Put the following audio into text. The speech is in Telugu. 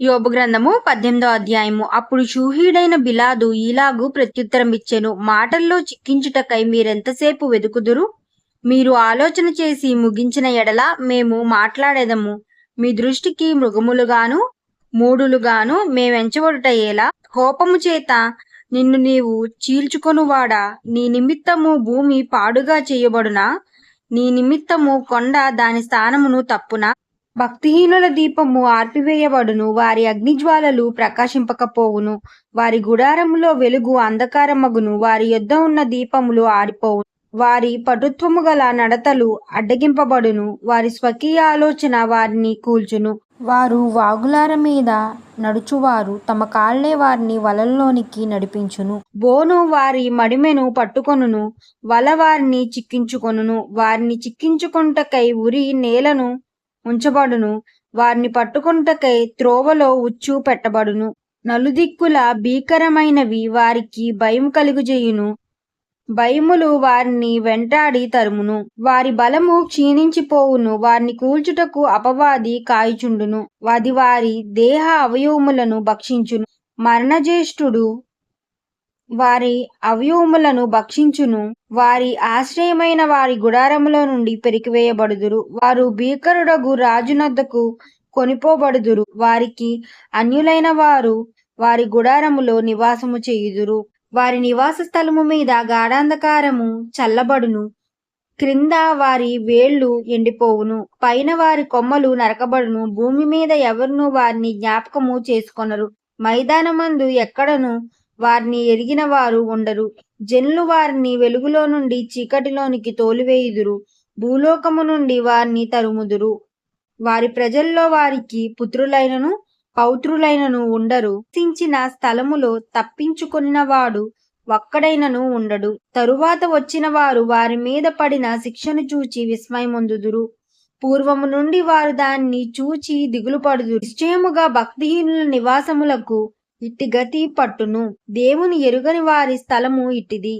యోబు గ్రంథము పద్దెనిమిదో అధ్యాయము. అప్పుడు షూహీడైన బిలాదు ఇలాగు ప్రత్యుత్తరం ఇచ్చెను మాటల్లో చిక్కించుటకై మీరెంతసేపు వెదుకుదురు? మీరు ఆలోచన చేసి ముగించిన ఎడల మేము మాట్లాడేదము. మీ దృష్టికి మృగములుగాను మూడులుగాను మేమెంచబడుట ఎలా కోపము చేత నిన్ను నీవు చీల్చుకొనువాడా? నీ నిమిత్తము భూమి పాడుగా చేయబడునా? నీ నిమిత్తము కొండ దాని స్థానమును తప్పునా? భక్తిహీనుల దీపము ఆర్పివేయబడును. వారి అగ్నిజ్వాలలు ప్రకాశింపకపోవును. వారి గుడారములో వెలుగు అంధకారమగును. వారి యొద్ద ఉన్న దీపములు ఆరిపోవును. వారి పటుత్వము గల నడతలు అడ్డగింపబడును. వారి స్వకీయ ఆలోచన వారిని కూల్చును. వారు వాగులార మీద నడుచువారు. తమ కాళ్ళే వారిని వలల్లోనికి నడిపించును. బోను వారి మడిమెను పట్టుకొనును. వల వారిని చిక్కించుకొనును. వారిని చిక్కించుకుంటకై ఉరి నేలను ఉంచబడును. వారిని పట్టుకొనుటకై త్రోవలో ఉచ్చు పెట్టబడును. నలుదిక్కుల భీకరమైనవి వారికి భయం కలుగుజేయును. భయములు వారిని వెంటాడి తరుమును. వారి బలము క్షీణించిపోవును. వారిని కూల్చుటకు అపవాది కాయుచుండును. అది వారి దేహ అవయవములను భక్షించును. మరణజ్యేష్ఠుడు వారి అవయవములను భక్షించును. వారి ఆశ్రయమైన వారి గుడారములో నుండి పెరికివేయబడుదురు. వారు భీకరుడగు రాజునద్దకు కొనిపోబడుదురు. వారికి అన్యులైన వారు వారి గుడారములో నివాసము చేయుదురు. వారి నివాస స్థలము మీద గాఢాంధకారము చల్లబడును. క్రింద వారి వేళ్ళు ఎండిపోవును. పైన వారి కొమ్మలు నరకబడును. భూమి మీద ఎవరును వారిని జ్ఞాపకము చేసుకొనరు. మైదానమందు ఎక్కడను వారిని ఎరిగిన వారు ఉండరు. జనులు వారిని వెలుగులో నుండి చీకటిలోనికి తోలివేయుదురు. భూలోకము నుండి వారిని తరుముదురు. వారి ప్రజల్లో వారికి పుత్రులైనను పౌత్రులైనను ఉండరు. సించిన స్థలములో తప్పించుకున్న వాడు ఒక్కడైనను ఉండడు. తరువాత వచ్చిన వారు వారి మీద పడిన శిక్షను చూచి విస్మయమొందుదురు. పూర్వము నుండి వారు దాన్ని చూచి దిగులు పడుదురు నిశ్చయముగా భక్తిహీనుల నివాసములకు ఇట్టి గతి పట్టును. దేవుని ఎరుగని వారి స్థలము ఇట్టిది.